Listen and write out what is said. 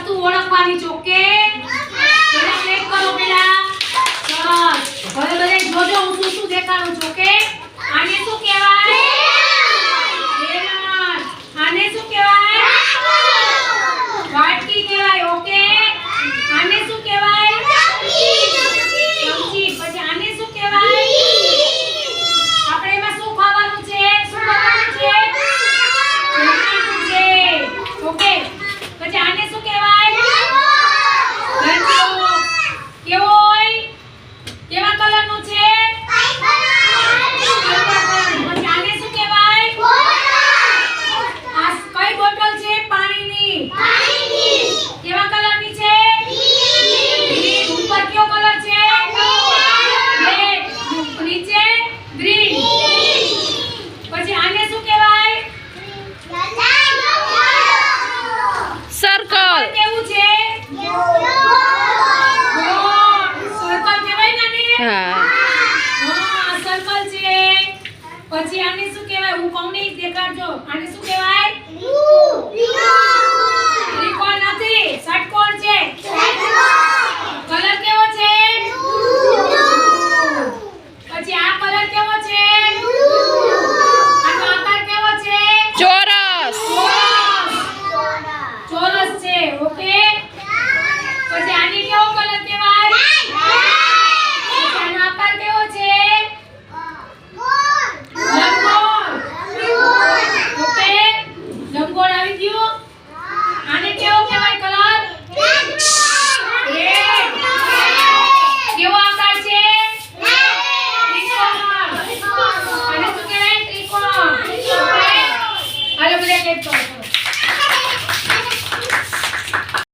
વસ્તુ ઓળખવાની છે ઓકે? પછી આને શું કહેવાય? હું કહું નહીં દેખાડજો. આને શું